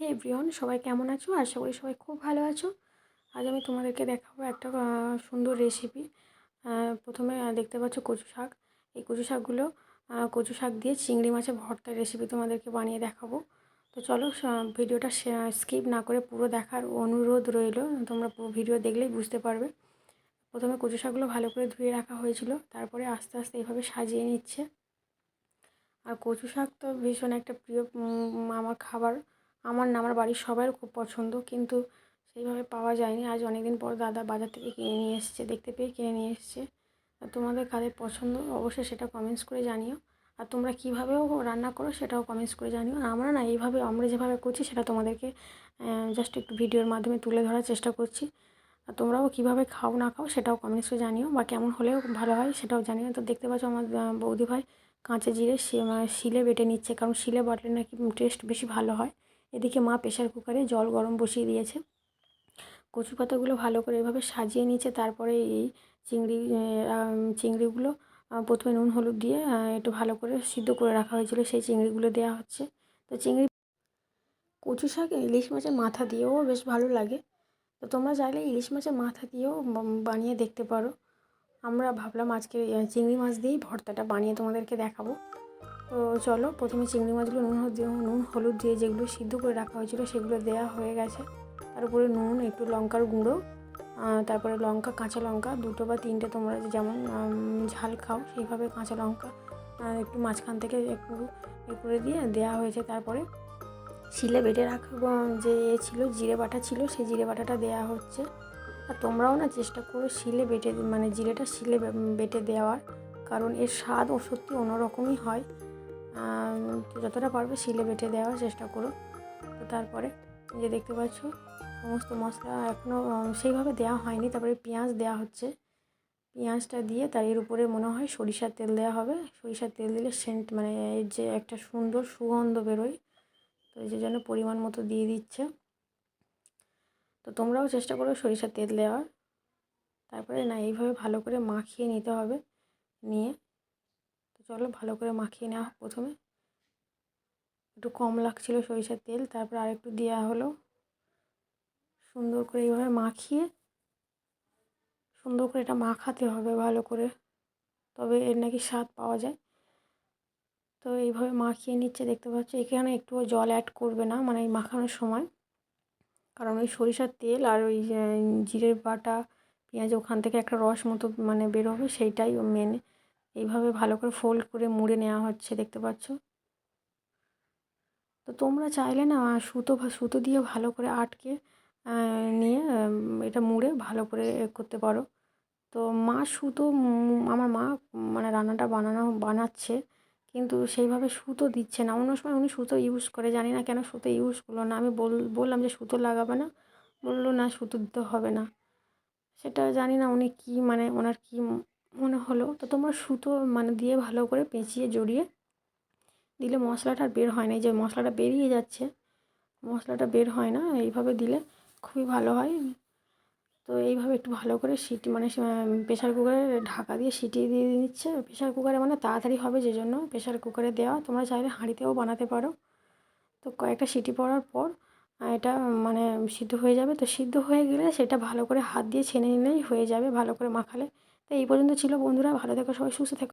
হে everyone সবাই কেমন আছো? আশা করি সবাই খুব ভালো আছো। আজ আমি তোমাদেরকে দেখাবো একটা সুন্দর রেসিপি প্রথমে দেখতে পাচ্ছ কচু শাক। এই কচু শাকগুলো কচু শাক দিয়ে চিংড়ি মাছের ভর্তার রেসিপি তোমাদেরকে বানিয়ে দেখাবো। তো চলো ভিডিওটা স্কিপ না করে পুরো দেখার অনুরোধ রইল। তোমরা পুরো ভিডিও দেখলেই বুঝতে পারবে। প্রথমে কচু শাকগুলো ভালো করে ধুয়ে রাখা হয়েছিল। তারপরে আস্তে আস্তে এইভাবে সাজিয়ে নিচ্ছে। আর কচু শাক তো ভীষণ একটা প্রিয় আমার খাবার। আমার না, আমার বাড়ির সবাইয়ের খুব পছন্দ, কিন্তু সেইভাবে পাওয়া যায়নি। আজ অনেক দিন পর দাদা বাজার থেকে কিনে নিয়ে এসেছে, দেখতে পেয়ে কিনে নিয়ে এসেছে। তোমাদের কাদের পছন্দ, অবশ্যই সেটা কমেন্টস করে জানিও। আর তোমরা কীভাবেও রান্না করো সেটাও কমেন্টস করে জানিও। আর আমরা না, এইভাবে, আমরা যেভাবে করছি সেটা তোমাদেরকে জাস্ট একটু ভিডিওর মাধ্যমে তুলে ধরার চেষ্টা করছি। আর তোমরাও কীভাবে খাও, না খাও সেটাও কমেন্টস করে জানিও, বা কেমন হলেও ভালো হয় সেটাও জানিও। তো দেখতে পাচ্ছ আমার বৌদি ভাই কাঁচা জিরে শিলে বেটে নিচ্ছে, কারণ শিলে বাটলে নাকি টেস্ট বেশি ভালো হয়। এদিকে মা প্রেশার কুকারে জল গরম বসিয়ে দিয়েছে। কচু পাতাগুলো ভালো করে এভাবে সাজিয়ে নিয়েছে, তারপরে এই চিংড়ি চিংড়িগুলো প্রথমে নুন, হলুদ দিয়ে একটু ভালো করে সিদ্ধ করে রাখা হয়েছিল, সেই চিংড়িগুলো দেওয়া হচ্ছে। তো চিংড়ি, কচু শাক ইলিশ মাছের মাথা দিয়েও বেশ ভালো লাগে। তো তোমরা চাইলে ইলিশ মাছের মাথা দিয়েও বানিয়ে দেখতে পারো। আমরা ভাবলাম আজকে চিংড়ি মাছ দিয়েই ভর্তাটা বানিয়ে তোমাদেরকে দেখাবো। তো চলো প্রথমে চিংড়ি মাছগুলো নুন নুন হলুদ দিয়ে যেগুলো সিদ্ধ করে রাখা হয়েছিল সেগুলো দেওয়া হয়ে গেছে। তার উপরে নুন, একটু লঙ্কার গুঁড়ো তারপরে লঙ্কা, কাঁচা লঙ্কা, দুটো বা তিনটে তোমরা যেমন ঝাল খাও সেইভাবে কাঁচা লঙ্কা একটু মাঝখান থেকে একটু করে দিয়ে দেওয়া হয়েছে। তারপরে শিলে বেটে রাখা যে এ ছিল, জিরে বাটা ছিল, সেই জিরে বাটাটা দেওয়া হচ্ছে। আর তোমরাও না চেষ্টা করো শিলে বেটে মানে জিরেটা শিলে বেটে দেওয়ার, কারণ এর স্বাদ ও সত্যি অন্যরকমই হয়। যতটা পারবে শিলে বেটে দেওয়ার চেষ্টা করো তো তারপরে যে দেখতে পাচ্ছ, সমস্ত মশলা এখনও সেইভাবে দেওয়া হয়নি। তারপরে পেঁয়াজ দেওয়া হচ্ছে। পেঁয়াজটা দিয়ে তার এর উপরে মনে হয় সরিষার তেল দেওয়া হবে। সরিষার তেল দিলে সেন্ট মানে এর যে একটা সুন্দর সুগন্ধ বেরোয়। তো এই যে জন্য পরিমাণ মতো দিয়ে দিচ্ছে। তো তোমরাও চেষ্টা করো সরিষার তেল দেওয়ার। তারপরে না, এইভাবে ভালো করে মাখিয়ে নিতে হবে। নিয়ে চলো ভালো করে মাখিয়ে নেওয়া প্রথমে। একটু কম লাগছিল সরিষার তেল, তারপর আরেকটু দেওয়া হলো। সুন্দর করে এইভাবে মাখিয়ে, সুন্দর করে এটা মাখাতে হবে ভালো করে, তবে এর নাকি স্বাদ পাওয়া যায়। তো এইভাবে মাখিয়ে নিচ্ছে, দেখতে পাচ্ছ, এখানে একটুও জল অ্যাড করবে না মানে এই মাখানোর সময়। কারণ ওই সরিষার তেল আর ওই জিরের বাটা, পেঁয়াজ ওখান থেকে একটা রস মতো মানে বেরোবে সেইটাই মেন এইভাবে ভালো করে ফোল্ড করে মুড়ে নেওয়া হচ্ছে, দেখতে পাচ্ছ? তো তোমরা চাইলে না, সুতো সুতো দিয়ে ভালো করে আটকে নিয়ে এটা মুড়ে ভালো করে করতে পারো। তো মা সুতো আমার মা মানে রান্নাটা বানানো, বানাচ্ছে, কিন্তু সেইভাবে সুতো দিচ্ছে না। অন্য সময় উনি সুতো ইউজ করে, জানি না কেন সুতো ইউজ করল না। আমি বল, বললাম যে সুতো লাগাবে না, বলল না সুতো দিতে হবে না। সেটা জানি না উনি কী মানে ওনার কী মনে হলো। তো তোমরা সুতো মানে দিয়ে ভালো করে পেঁচিয়ে, জড়িয়ে দিলে মশলাটা আর বের হয় না। এই যে মশলাটা বেরিয়ে যাচ্ছে, মশলাটা বের হয় না, এইভাবে দিলে খুবই ভালো হয়। তো এইভাবে একটু ভালো করে সিটি মানে প্রেশার কুকারে ঢাকা দিয়ে সিটি দিয়ে দিচ্ছে প্রেশার কুকারে মানে তাড়াতাড়ি হবে যে জন্য প্রেশার কুকারে দেওয়া। তোমরা চাইলে হাঁড়িতেও বানাতে পারো। তো কয়েকটা সিটি পড়ার পর এটা মানে সিদ্ধ হয়ে যাবে। তো সিদ্ধ হয়ে গেলে সেটা ভালো করে হাত দিয়ে ছেনে নিলেই হয়ে যাবে। ভালো করে মাখালে তো এই পর্যন্ত ছিল বন্ধুরা ভালো থেকো সবাই সুস্থ থেকো।